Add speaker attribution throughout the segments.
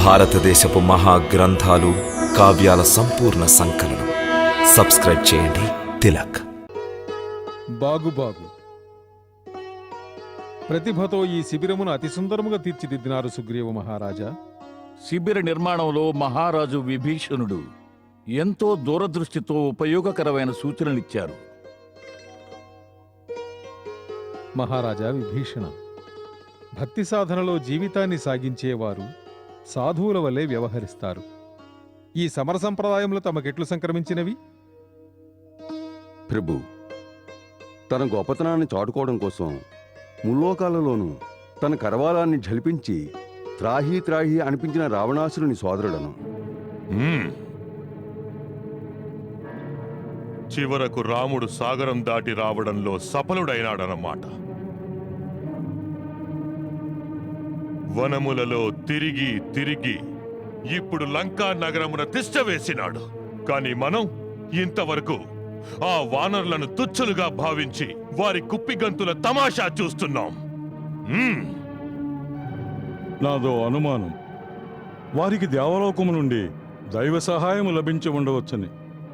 Speaker 1: భారతదేశపు మహా గ్రంథాలు కావ్యాల సంపూర్ణ సంకలనం. సబ్స్క్రైబ్ చేయండి. తిలక్.
Speaker 2: బాగు బాగు ప్రతిభతో ఈ శిబిరమును అతి సుందరముగా తీర్చిదిద్దినారు సుగ్రీవ మహారాజా.
Speaker 3: శిబిర నిర్మాణంలో మహారాజు విభీషణుడు ఎంతో దూరదృష్టితో ఉపయోగకరమైన సూచనలిచ్చారు.
Speaker 2: మహారాజా విభీషణ భక్తి సాధనలో జీవితాన్ని సాగించేవారు సాధువుల వలె వ్యవహరిస్తారు. ఈ సమర సంప్రదాయములు తమకెట్లు సంక్రమించినవి?
Speaker 4: ప్రభు తన గొప్పతనాన్ని చాటుకోవడం కోసం ముల్లోకాలలోనూ తన కరవాలాన్ని ఝలిపించి త్రాహి త్రాహి అనిపించిన రావణాసురుని సోదరుడను.
Speaker 5: చివరకు రాముడు సాగరం దాటి రావడంలో సఫలుడైనాడన్నమాట. వనములలో తిరిగి తిరిగి ఇప్పుడు లంకా నగరమున తిష్ట వేసినాడు. కాని మనం ఇంతవరకు ఆ వానరులను తుచ్చులుగా భావించి వారి కుప్పిగంతుల తమాషా చూస్తున్నాం.
Speaker 6: నాదో అనుమానం. వారికి దేవలోకము నుండి దైవ సహాయము లభించి ఉండవచ్చని.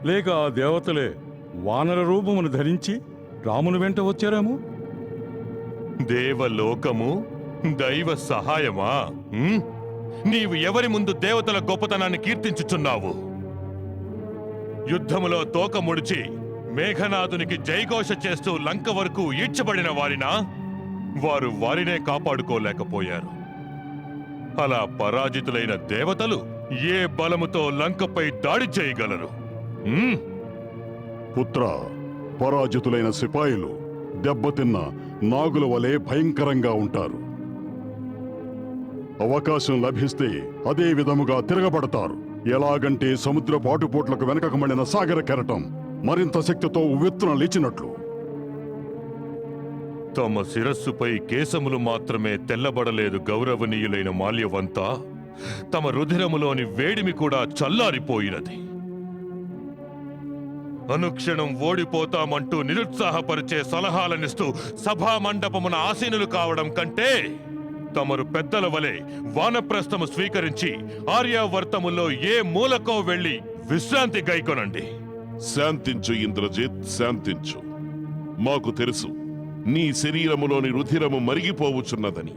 Speaker 6: లేక ఆ దేవతలే వానర రూపమును ధరించి రాముని వెంట వచ్చారేమో?
Speaker 5: దేవలోకము దైవ సహాయమా? నీవు ఎవరి ముందు దేవతల గొప్పతనాన్ని కీర్తించుచున్నావు? యుద్ధములో తోక ముడిచి మేఘనాథునికి జైఘోష చేస్తూ లంక వరకు ఈడ్చబడిన వారినా వారు వారినే కాపాడుకోలేకపోయారు. అలా పరాజితులైన దేవతలు ఏ బలముతో లంకపై దాడి చేయగలరు?
Speaker 7: పుత్ర పరాజితులైన సిపాయిలు దెబ్బతిన్న నాగుల వలె భయంకరంగా ఉంటారు. అవకాశం లభిస్తే అదే విధముగా తిరగబడతారు. ఎలాగంటే సముద్ర పాటుపోట్లకు వెనకకు మళ్ళిన సాగర కెరటం మరింత శక్తితో ఉవ్వెత్తున లేచినట్లు.
Speaker 5: తమ శిరస్సుపై కేశములు మాత్రమే తెల్లబడలేదు గౌరవనీయులైన మాల్యవంతా. తమ రుధిరములోని వేడిమి కూడా చల్లారిపోయినది. అనుక్షణం ఓడిపోతామంటూ నిరుత్సాహపరిచే సలహాలనిస్తూ సభా మండపమున ఆసీనులు కావడం కంటే తమరు పెద్దల వలె వానప్రస్థము స్వీకరించి ఆర్యావర్తములో ఏ మూలకో వెళ్ళి విశ్రాంతి గైకొనండి.
Speaker 8: శాంతించు ఇంద్రజిత్ శాంతించు. మాకు తెలుసు నీ శరీరములోని రుధిరము మరిగిపోవుచున్నదని.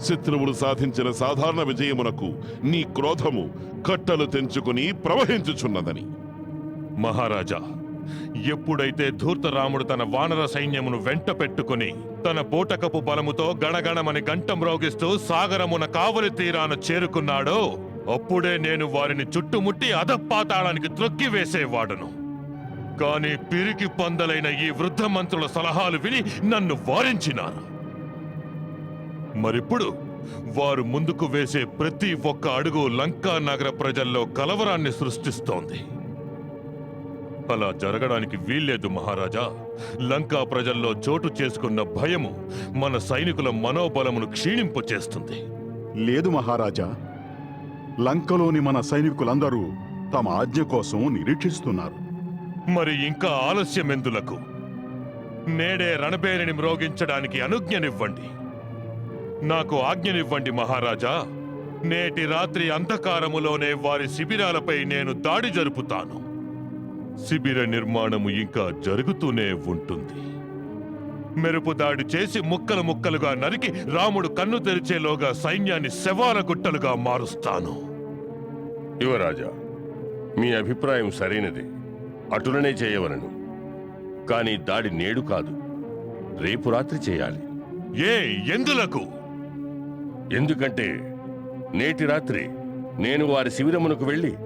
Speaker 8: శత్రువులు సాధించిన సాధారణ విజయమునకు నీ క్రోధము కట్టలు తెంచుకుని ప్రవహించుచున్నదని.
Speaker 5: మహారాజా ఎప్పుడైతే ధూర్తరాముడు తన వానర సైన్యమును వెంట పెట్టుకుని తన బోటకపు బలముతో గణగణమని గంటం రోగిస్తూ సాగరమున కావలి తీరాన చేరుకున్నాడో అప్పుడే నేను వారిని చుట్టుముట్టి అధపాతాళానికి త్రొక్కి వేసేవాడను కాని పిరికి పందలైన ఈ వృద్ధ మంత్రుల సలహాలు విని నన్ను వారించినారు. మరిప్పుడు వారు ముందుకు వేసే ప్రతి ఒక్క అడుగు లంకా నగర ప్రజల్లో కలవరాన్ని సృష్టిస్తోంది. అలా జరగడానికి వీల్లేదు మహారాజా. లంకా ప్రజల్లో చోటు చేసుకున్న భయము మన సైనికుల మనోబలమును క్షీణింపు చేస్తుంది.
Speaker 7: లేదు మహారాజా. లంకలోని మన సైనికులందరూ తమ ఆజ్ఞ కోసం నిరీక్షిస్తున్నారు.
Speaker 5: మరి ఇంకా ఆలస్యమెందులకు నేడే రణబేరిని మ్రోగించడానికి అనుజ్ఞనివ్వండి. నాకు ఆజ్ఞనివ్వండి మహారాజా. నేటి రాత్రి అంధకారములోనే వారి శిబిరాలపై నేను దాడి జరుపుతాను. శిబిర నిర్మాణము ఇంకా జరుగుతూనే ఉంటుంది. మెరుపు దాడి చేసి ముక్కలు ముక్కలుగా నరికి రాముడు కన్ను తెరిచేలోగా సైన్యాన్ని శవాల గుట్టలుగా మారుస్తాను.
Speaker 8: యువరాజా మీ అభిప్రాయం సరైనదే. అటులనే చేయవలను. కానీ దాడి నేడు కాదు. రేపు రాత్రి చేయాలి.
Speaker 5: ఏ ఎందులకు?
Speaker 8: ఎందుకంటే నేటి రాత్రి నేను వారి శిబిరమునకు వెళ్ళి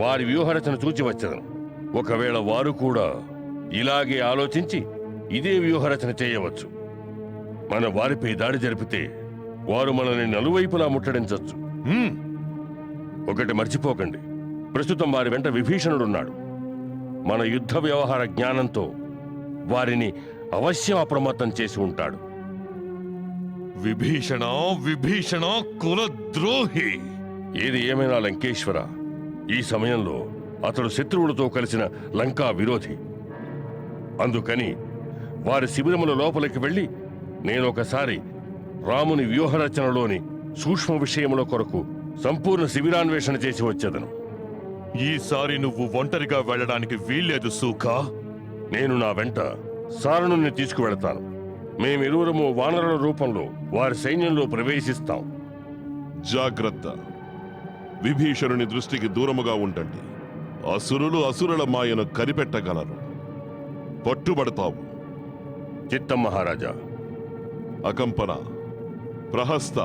Speaker 8: వారి వ్యూహరచన చూచి వచ్చను ఒకవేళ వారు కూడా ఇలాగే ఆలోచించి ఇదే వ్యూహరచన చేయవచ్చు. మన వారిపై దాడి జరిపితే వారు మనల్ని నలువైపులా ముట్టడించవచ్చు ఒకటి మర్చిపోకండి. ప్రస్తుతం వారి వెంట విభీషణుడున్నాడు. మన యుద్ధ వ్యవహార జ్ఞానంతో వారిని అవశ్యం అప్రమత్తం చేసి ఉంటాడు.
Speaker 5: విభీషణ విభీషణ కులద్రోహి.
Speaker 8: ఏది ఏమైనా లంకేశ్వర ఈ సమయంలో అతడు శత్రువులతో కలిసిన లంకా విరోధి. అందుకని వారి శిబిరముల లోపలికి వెళ్ళి నేనొకసారి రాముని వ్యూహరచనలోని సూక్ష్మ విషయముల కొరకు సంపూర్ణ శిబిరాన్వేషణ చేసి వచ్చేదను.
Speaker 5: ఈసారి నువ్వు ఒంటరిగా వెళ్ళడానికి వీల్లేదు సూకా.
Speaker 8: నేను నా వెంట సారణుని తీసుకువెళతాను. మేమిరువురము వానరుల రూపంలో వారి సైన్యంలో ప్రవేశిస్తాం.
Speaker 9: జాగ్రత్త. విభీషణుని దృష్టికి దూరముగా ఉండండి. అసురులు అసురుల మాయను కనిపెట్టగలరు. పట్టుబడతావు.
Speaker 8: చిత్తం మహారాజా.
Speaker 9: అకంపన ప్రహస్త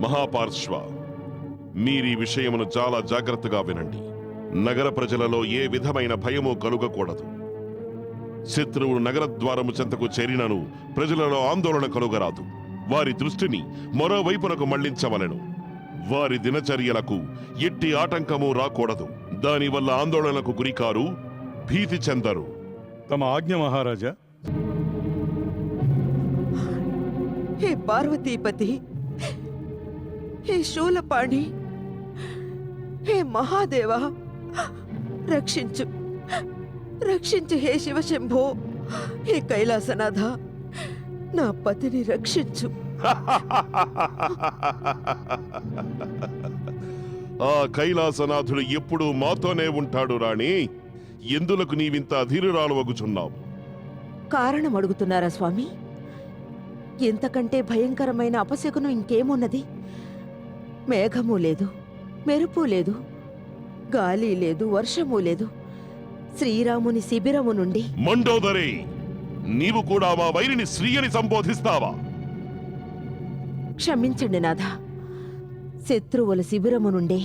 Speaker 9: మహాపార్శ్వ మీరీ విషయమును చాలా జాగ్రత్తగా వినండి. నగర ప్రజలలో ఏ విధమైన భయము కలుగకూడదు. శత్రువు నగరద్వారము చెంతకు చేరినను ప్రజలలో ఆందోళన కలుగరాదు. వారి దృష్టిని మరోవైపునకు మళ్ళించవలెను. వారి దినచర్యలకు ఎట్టి ఆటంకము రాకూడదు. దానివల్ల ఆందోళనకు గురికారు భీతి చెందరు.
Speaker 6: తమ ఆజ్ఞ మహారాజా?
Speaker 10: హే పార్వతీపతి హే శూలపాణి హే మహాదేవ రక్షించు రక్షించు హే శివశంభో హే కైలాసనాథ నా పతిని రక్షించు.
Speaker 9: ఆ కైలాసనాథుడు ఎప్పుడూ మాతోనే ఉంటాడు రాణి. ఎందులకు నీవింత అధీరురాలు
Speaker 10: కారణం అడుగుతున్నారా స్వామి? ఇంతకంటే భయంకరమైన అపశకునం ఇంకేమున్నది? మేఘము లేదు మెరుపు లేదు గాలి లేదు వర్షము లేదు. శ్రీరాముని శిబిరము నుండి
Speaker 9: మండోదరి నీవు కూడా మా వైరిని శ్రీయని సంబోధిస్తావా?
Speaker 10: క్షమించండి నాథ శత్రువుల శిబిరము నుండే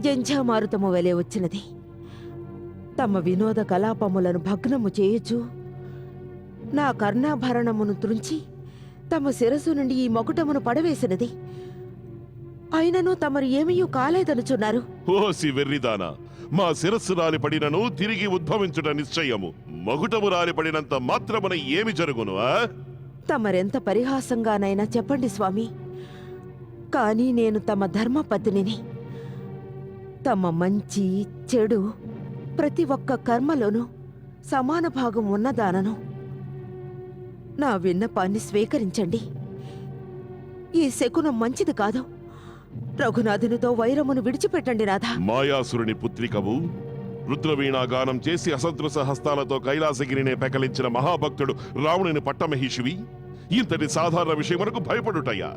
Speaker 10: జంఝామారుతము వెలే వచ్చినది. తమ వినోద కలాపములను భగ్నము చేయుచు నా కర్ణాభరణమును త్రుంచి తమ శిరస్సు నుండి ఈ మకుటమును పడవేసినది. అయినను తమరు ఏమీయూ కాలేదనుచున్నారు.
Speaker 9: ఓసి వెర్రిదానా మా శిరస్సు రాలిపడినను తిరిగి ఉద్భవించుట నిశ్చయము. మగుటము రాలిపడినంత మాత్రమున ఏమి జరుగును ఆ?
Speaker 10: తమరెంత పరిహాసంగానైనా చెప్పండి స్వామి. కానీ నేను తమ ధర్మపత్నిని. తమ మంచి చెడు ప్రతి ఒక్క కర్మలోనూ సమాన భాగం ఉన్నదానను నా విన్నపాన్ని స్వీకరించండి. ఈ శకునం మంచిది కాదు. రఘునాథునితో వైరమును విడిచిపెట్టండి నాథ
Speaker 9: మాయాసురుని పుత్రికవు రుద్రవీణాగానం చేసి అసదృశ హస్తాలతో కైలాసగిరినే పెకలించిన మహాభక్తుడు రావణుని పట్టమహిషివి ఇంతటి సాధారణ విషయం వరకు భయపడుటయ్యా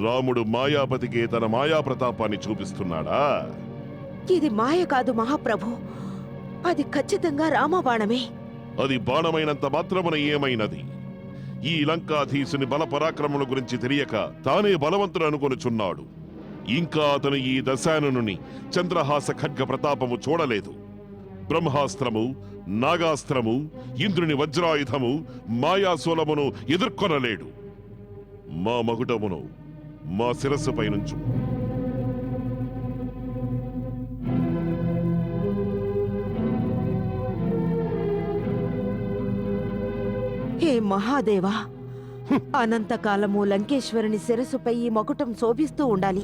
Speaker 9: రాముడు మాయాపతికే తన మాయా ప్రతాపాన్ని చూపిస్తున్నాడా?
Speaker 10: ఇది మాయ కాదు మహాప్రభు. అది ఖచ్చితంగా రామబాణమే.
Speaker 9: అది బాణమైనంత మాత్రమున ఏమైనది? ఈ లంకాధీసుని బల పరాక్రమముల గురించి తెలియక తానే బలవంతుడు అనుకొనుచున్నాడు. ఇంకా అతను ఈ దశాననుని చంద్రహాస ఖడ్గ ప్రతాపము చూడలేదు. బ్రహ్మాస్త్రము నాగాస్త్రము ఇంద్రుని వజ్రాయుధము మాయాశూలమును ఎదుర్కొనలేడు. మా మగుటమును మా శిరస్సుపై పైనుంచు.
Speaker 10: హే మహాదేవా అనంతకాలము లంకేశ్వరుని శిరస్సుపై ఈ మకుటం శోభిస్తూ ఉండాలి.